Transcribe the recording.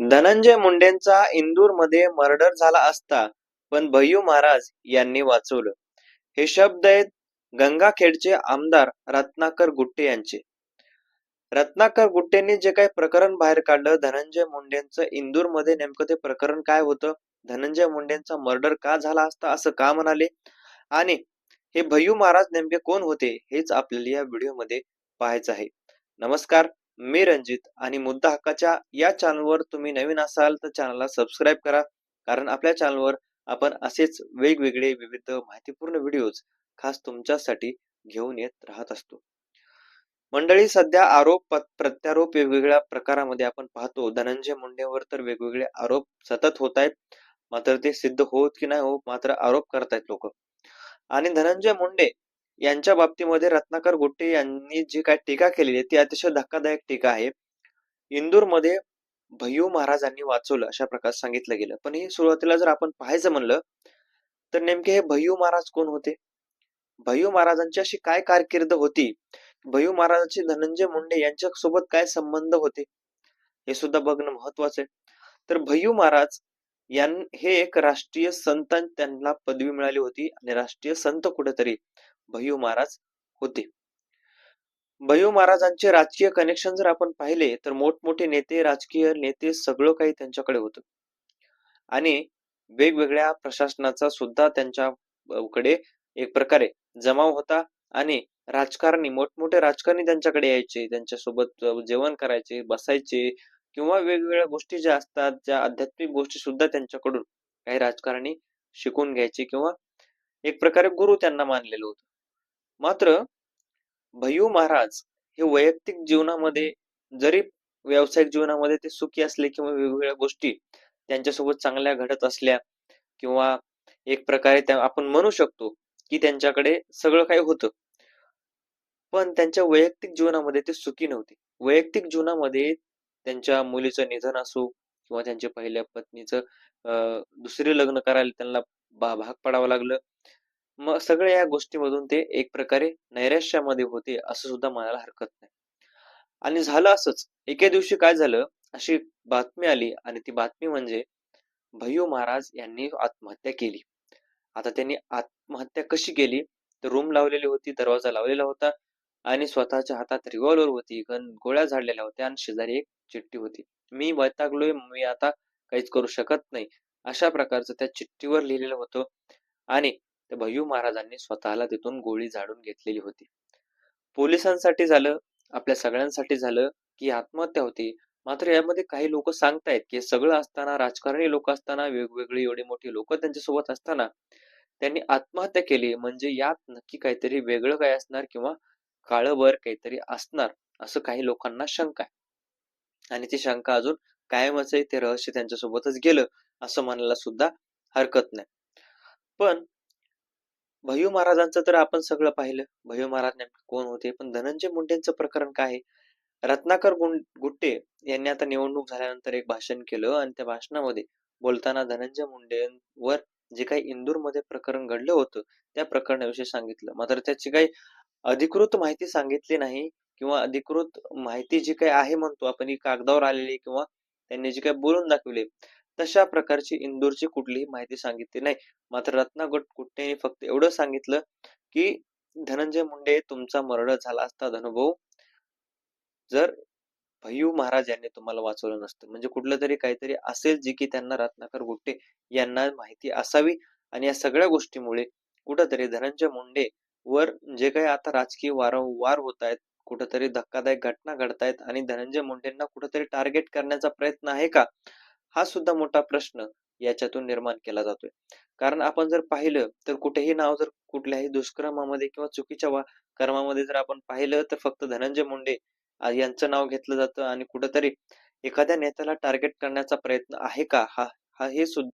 धनंजय मुंडेंचा इंदूरमध्ये मर्डर झाला असता पण भय्यू महाराज यांनी वाचवलं. हे शब्द आहेत गंगाखेडचे आमदार रत्नाकर गुट्टे यांचे. रत्नाकर गुट्टेंनी जे काही प्रकरण बाहेर काढलं धनंजय मुंडेंचं इंदूरमध्ये नेमकं ते प्रकरण काय होतं? धनंजय मुंडेंचा मर्डर का झाला असता? असं का म्हणाले? आणि हे भय्यू महाराज नेमके कोण होते? हेच आपल्याला या व्हिडिओमध्ये पाहायचं आहे. नमस्कार. मी रंजित आणि मुद्दा हक्काच्या या चॅनलवर तुम्ही नवीन असाल तर चॅनलला सबस्क्राईब करा. कारण आपल्या चॅनलवर आपण असेच वेगवेगळे विविध माहितीपूर्ण व्हिडिओज खास तुमच्यासाठी घेऊन येत राहत असतो. मंडळी सध्या आरोप प्रत्यारोप वेगवेगळ्या प्रकारामध्ये आपण पाहतो. धनंजय मुंडेवर तर वेगवेगळे आरोप सतत होत आहेत. मात्र ते सिद्ध होत की नाही हो मात्र आरोप करतायत लोक. आणि धनंजय मुंडे यांच्या बाबतीमध्ये रत्नाकर गुट्टे यांनी जी काय टीका केलेली आहे ती अतिशय धक्कादायक टीका आहे. इंदूरमध्ये भय्यू महाराजांनी वाचवलं अशा प्रकारे सांगितलं गेलं. पण हे सुरुवातीला जर आपण पाहायचं म्हणलं तर नेमके हे भय्यू महाराज कोण होते? भय्यू महाराजांची अशी काय कारकीर्द होती? भय्यू महाराजांचे धनंजय मुंडे यांच्या सोबत काय संबंध होते? हे सुद्धा बघणं महत्वाचं आहे. तर भय्यू महाराज यां हे एक राष्ट्रीय संत त्यांना पदवी मिळाली होती आणि राष्ट्रीय संत कुठेतरी भय्यू महाराज होते. भय्यू महाराजांचे राजकीय कनेक्शन जर आपण पाहिले तर मोठमोठे नेते राजकीय नेते सगळं काही त्यांच्याकडे होतं. आणि वेगवेगळ्या प्रशासनाचा सुद्धा त्यांच्याकडे एक प्रकारे जमाव होता आणि राजकारणी मोठमोठे राजकारणी त्यांच्याकडे यायचे त्यांच्यासोबत जेवण करायचे बसायचे किंवा वेगवेगळ्या गोष्टी ज्या असतात ज्या आध्यात्मिक गोष्टी सुद्धा त्यांच्याकडून काही राजकारणी शिकून घ्यायचे किंवा एक प्रकारे गुरु त्यांना मानलेलं होतं. मात्र भय्यू महाराज हे वैयक्तिक जीवनामध्ये जरी व्यावसायिक जीवनामध्ये ते सुखी असले किंवा वेगवेगळ्या गोष्टी त्यांच्यासोबत चांगल्या घडत असल्या किंवा एक प्रकारे त्या आपण म्हणू शकतो की त्यांच्याकडे सगळं काही होतं. पण त्यांच्या वैयक्तिक जीवनामध्ये ते सुखी नव्हते. वैयक्तिक जीवनामध्ये त्यांच्या मुलीचं निधन असो किंवा त्यांच्या पहिल्या पत्नीचं अं, दुसरे लग्न करायला त्यांना भाग पडावं लागलं. मग सगळ्या या गोष्टीमधून ते एक प्रकारे नैराश्यामध्ये होते असं सुद्धा म्हणायला हरकत नाही. आणि झालं असंच. एके दिवशी काय झालं? अशी बातमी आली आणि ती बातमी म्हणजे भय्यू महाराज यांनी आत्महत्या केली. आता त्यांनी आत्महत्या कशी केली? तर रूम लावलेली होती दरवाजा लावलेला होता आणि स्वतःच्या हातात रिव्हॉल्वर होती गन गोळ्या झाडलेल्या होत्या आणि शेजारी एक चिठ्ठी होती. मी वैतागलोय मी आता काहीच करू शकत नाही. अशा प्रकारचं त्या चिठ्ठीवर लिहिलेलं होतं. आणि तर भय्यू महाराजांनी स्वतःला तिथून गोळी झाडून घेतलेली होती. पोलिसांसाठी झालं आपल्या सगळ्यांसाठी झालं की आत्महत्या होती. मात्र यामध्ये काही लोक सांगतायत की सगळं असताना राजकारणी लोक असताना वेगवेगळी एवढी मोठी लोक त्यांच्यासोबत असताना त्यांनी आत्महत्या केली. म्हणजे यात नक्की काहीतरी वेगळं काय असणार किंवा काळभर काहीतरी असणार असं काही लोकांना शंका आहे. आणि ती शंका अजून कायमच आहे. ते रहस्य त्यांच्यासोबतच गेलं असं म्हणायला सुद्धा हरकत नाही. पण भय्यू महाराजांचं तर आपण सगळं पाहिलं. भय्यू महाराज नेमके कोण होते? पण धनंजय मुंडेंचं प्रकरण काय आहे? रत्नाकर गुं- गुट्टे यांनी आता निवडणूक झाल्यानंतर एक भाषण केलं आणि त्या भाषणामध्ये बोलताना धनंजय मुंडेंवर जे काही इंदूरमध्ये प्रकरण घडलं होतं त्या प्रकरणाविषयी सांगितलं. मात्र त्याची काही अधिकृत माहिती सांगितली नाही किंवा अधिकृत माहिती जी काही आहे म्हणतो आपण ही कागदावर आलेली किंवा त्यांनी जी काही बोलून दाखवले तशा प्रकारची इंदूरची कुठलीही माहिती सांगितली नाही. मात्र रत्नागट कुट्टेने फक्त एवढं सांगितलं की धनंजय मुंडे तुमचा मर्डर झाला असता धनुभाऊ जर भय्यू महाराज यांनी तुम्हाला वाचवलं नसतं म्हणजे कुठलं तरी काहीतरी असेल जे की त्यांना रत्नाकर गुट्टे यांना माहिती असावी आणि या सगळ्या गोष्टीमुळे कुठंतरी धनंजय मुंडे वर जे काही आता राजकीय वारंवार होत आहेत कुठंतरी धक्कादायक घटना घडतायत आणि धनंजय मुंडेंना कुठंतरी टार्गेट करण्याचा प्रयत्न आहे का? हा सुद्धा मोठा प्रश्न याच्यातून निर्माण केला जातोय. कारण आपण जर पाहिलं तर कुठेही नाव जर कुठल्याही दुष्कर्मामध्ये किंवा चुकीच्या वा कर्मामध्ये जर आपण पाहिलं तर फक्त धनंजय मुंडे यांचं नाव घेतलं जातं आणि कुठंतरी एखाद्या नेत्याला टार्गेट करण्याचा प्रयत्न आहे का? हा हा हे सुद्धा